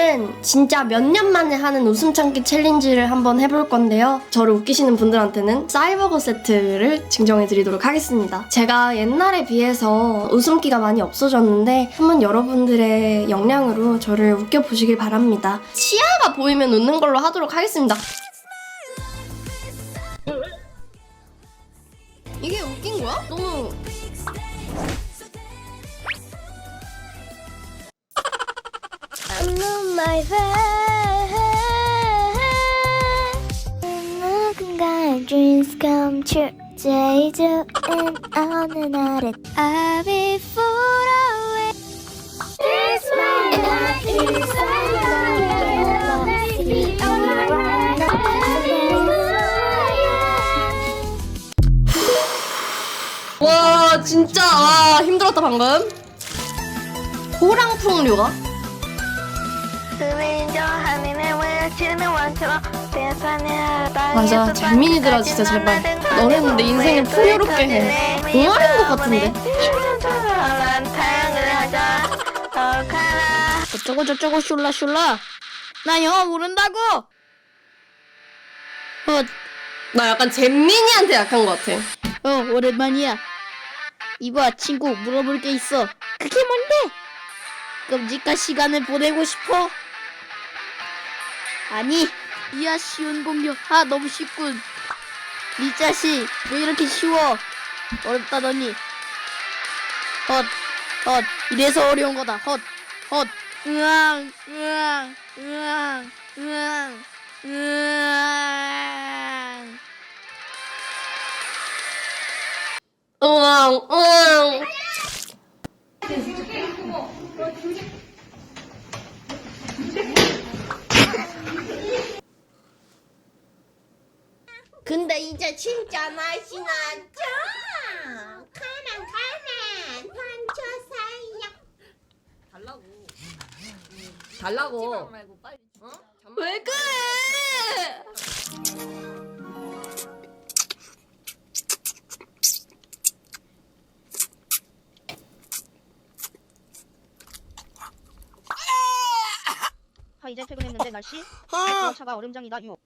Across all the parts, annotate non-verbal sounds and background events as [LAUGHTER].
오늘은 진짜 몇 년 만에 하는 웃음 참기 챌린지를 한번 해볼 건데요. 저를 웃기시는 분들한테는 사이버거 세트를 증정해 드리도록 하겠습니다. 제가 옛날에 비해서 웃음기가 많이 없어졌는데 한번 여러분들의 역량으로 저를 웃겨보시길 바랍니다. 치아가 보이면 웃는 걸로 하도록 하겠습니다. 이게 웃긴 거야? 너무 I'm my face 누군가의 dreams come true 좋은 어느 날엔 I'll be full away It's my life, it's 와 진짜 아 힘들었다 방금 호랑풍류가 맞아. 재민이들아 진짜 제발. 너네는 내 인생을 풍요롭게 해. 동아리인 것 같은데? 어쩌고 저쩌고 슐라 슐라. 나 영어 모른다고. 어, 나 약간 잼민이한테 약한 것 같아. 어 오랜만이야. 이봐 친구 물어볼 게 있어. 그게 뭔데? 끔찍한 시간을 보내고 싶어 아니 이야 쉬운 공격 아 너무 쉽군. 이 자식 왜 이렇게 쉬워? 어렵다더니. 헛 헛. 이래서 어려운 거다. 헛헛. 으앙 으앙 으앙 으앙 으앙. 으앙 으앙 근데 이제 진짜 날씨 나죠? 가만 가만 단초 사이야 달라고. 달라고. 말고 빨리. 어? 왜 그래 아 이제 퇴근했는데 날씨 아, 차가 얼음장이다 유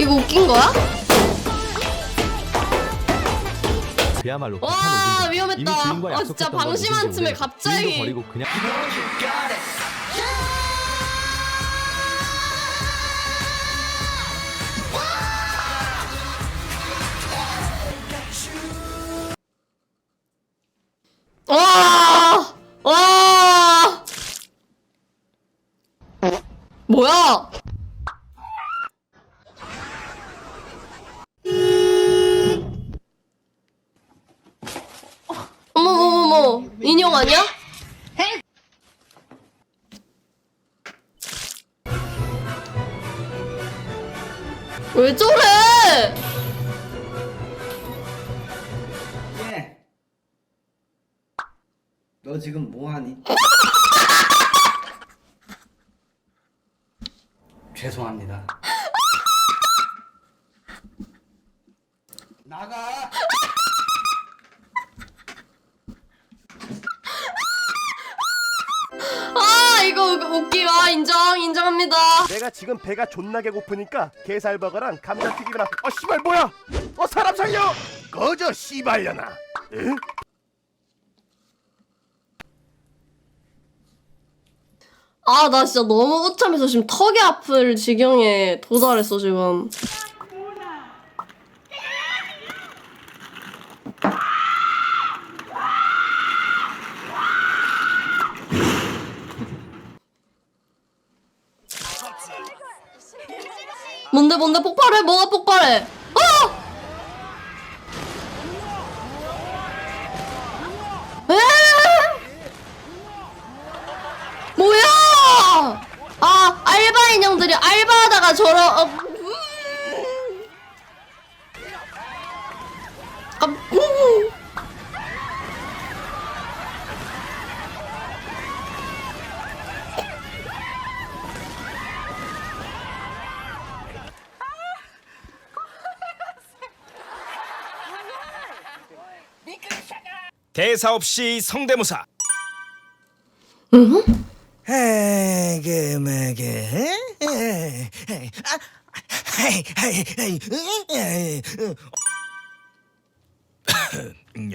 이거 웃긴 거야? 그야말로 와, 급한. 위험했다. 주인과 아, 진짜 약속했던 건 방심한 틈에 갑자기. 버리고 그냥 와! 와! 뭐야? 어머머머머 인형 아니야? 왜 저래? 예. 너 지금 뭐 하니? 죄송합니다. 나가. 아 이거 웃기가 인정 인정합니다. 내가 지금 배가 존나게 고프니까 게살버거랑 감자튀김이랑 어 씨발 뭐야 어 사람 살려 거저 씨발려나 응? 아 나 진짜 너무 우참해서 지금 턱이 아플 지경에 도달했어 지금. 뭔데 뭔데 폭발해 뭐가 폭발해? 어! 에? 뭐야? 아 알바 인형들이 알바하다가 저런 어, 음. 아, 음. 대사 없이 성대모사 에그 뭐그 아 하이 하이 하이 에이, 어.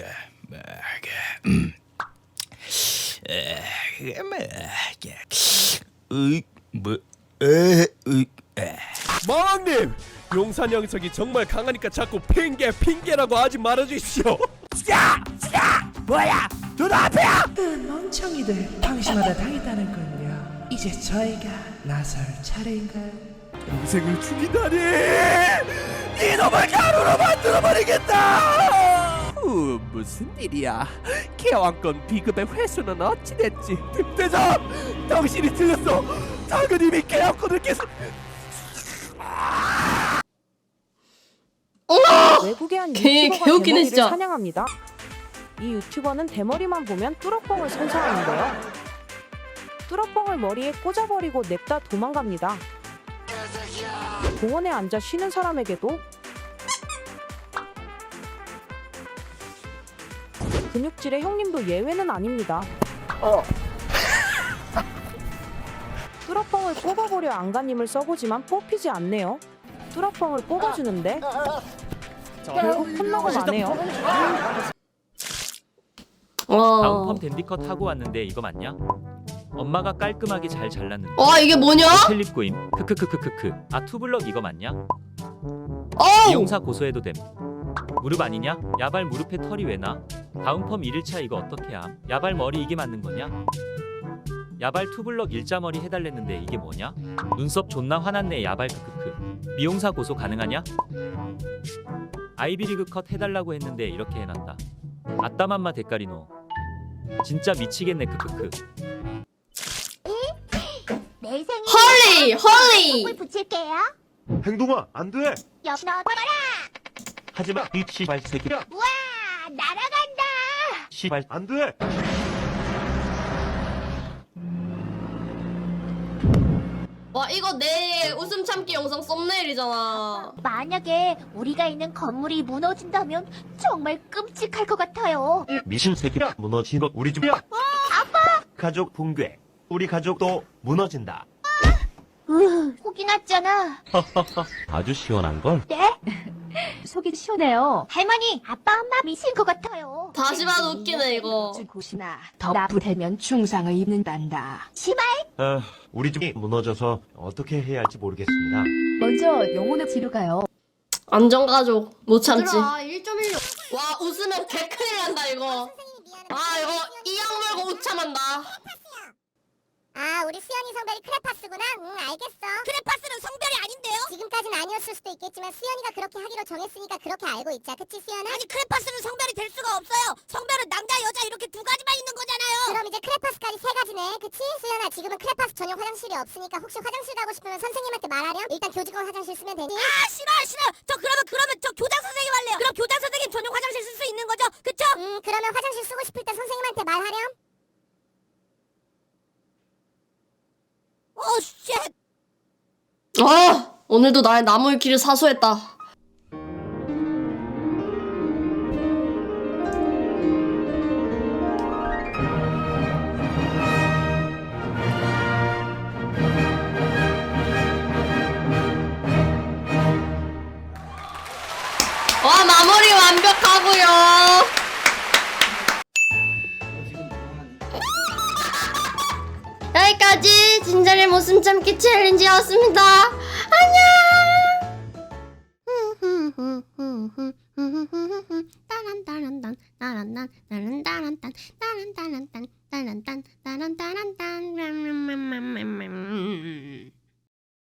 야, 뭐그 음. 에, 그 뭐그 으이 뭐 에, 으이 에. 마왕님 용산 형석이 정말 강하니까 자꾸 핑계 핑계라고 하지 말아주십시오 야! 야! 뭐야 눈 앞이야 멍청이들 방심하다 당했다는 건요. 이제 저희가 나설 차례인가요? 동생을 죽이다니 이놈을 가루로 만들어버리겠다 후, 무슨 일이야 개왕권 비급의 회수는 어찌 됐지 김대장 당신이 틀렸어 당근님이 개왕권을 계속 외국에 한 개- 유튜버가 개웃기네, 대머리를 진짜. 사냥합니다. 이 유튜버는 대머리만 보면 뚜러뻥을 선사하는데요. 뚜러뻥을 머리에 꽂아버리고 냅다 도망갑니다. 공원에 앉아 쉬는 사람에게도 근육질의 형님도 예외는 아닙니다. 뚜러뻥을 뽑아보려 안가님을 써보지만 뽑히지 않네요. 뚜러뻥을 뽑아주는데 결국 혼나고 마네요. 와. 댄디컷 하고 왔는데 이거 맞냐? 엄마가 깔끔하게 잘 잘랐는데 와 이게 뭐냐? 텔립고임 크크크크크크 아 투블럭 이거 맞냐? 어우. 이용사 고소해도 됨 무릎 아니냐? 야발 무릎에 털이 왜 나? 다음 펌 1일차 이거 어떻게 함? 야발 머리 이게 맞는 거냐? 야발 투블럭 일자 머리 해달랬는데 이게 뭐냐? 눈썹 존나 화났네 야발 크크크 미용사 고소 가능하냐? 아이비리그 컷 해달라고 했는데 이렇게 해놨다 아따맘마 대가리노 진짜 미치겠네 크크크 내 생일 헐리 헐리. 을 붙일게요. 행동아 안 돼 옆 넣어봐라. 하지마 이 씨발 새끼야 우와 날아간다. 씨발 안 돼 와 이거 내 웃음 참기 영상 썸네일이잖아. 만약에 우리가 있는 건물이 무너진다면 정말 끔찍할 것 같아요. 미친 새끼야 무너진 거 우리 집이야 아빠 가족 붕괴 우리 가족도 무너진다 으, 혹이 났잖아. [LAUGHS] 아주 시원한 걸 네? 속이 시원해요. 할머니, 아빠 엄마 미친 것 같아요. 다시 봐도 웃기네 이거. 곳이나 더 나쁘다면 중상을 입는단다. 시발. 아, 우리 집이 무너져서 어떻게 해야 할지 모르겠습니다 먼저 영혼의 지로 가요. 안전가족 못 참지. 얘들아 1.16와 웃으면 개 큰일 난다 이거. 아 이거 이 악물고 우참한다. 아, 우리 수연이 성별이 크레파스구나. 응, 알겠어. 크레파스는 성별이 아닌데요? 지금까진 아니었을 수도 있겠지만 수연이가 그렇게 하기로 정했으니까 그렇게 알고 있자. 그치, 수연아? 아니, 크레파스는 성별이 될 수가 없어요. 성별은 남자, 여자 이렇게 두 가지만 있는 거잖아요. 그럼 이제 크레파스까지 세 가지네. 그치? 수연아, 지금은 크레파스 전용 화장실이 없으니까 혹시 화장실 가고 싶으면 선생님한테 말하렴. 일단 교직원 화장실 쓰면 되니. 아, 싫어, 싫어. 저 그러면 그러면 저 교장 선생님 할래요. 그럼 교장 선생님 전용 화장실 쓸 수 있는 거죠? 그쵸? 음, 그러면 화장실 쓰고 싶을 때 선생님한테 말하렴. 쉣. 아 오늘도 나의 나무의 길을 사수했다. 와 마무리 완벽하고요. 여기까지 진짜의 모습 참기 챌린지였습니다. 따란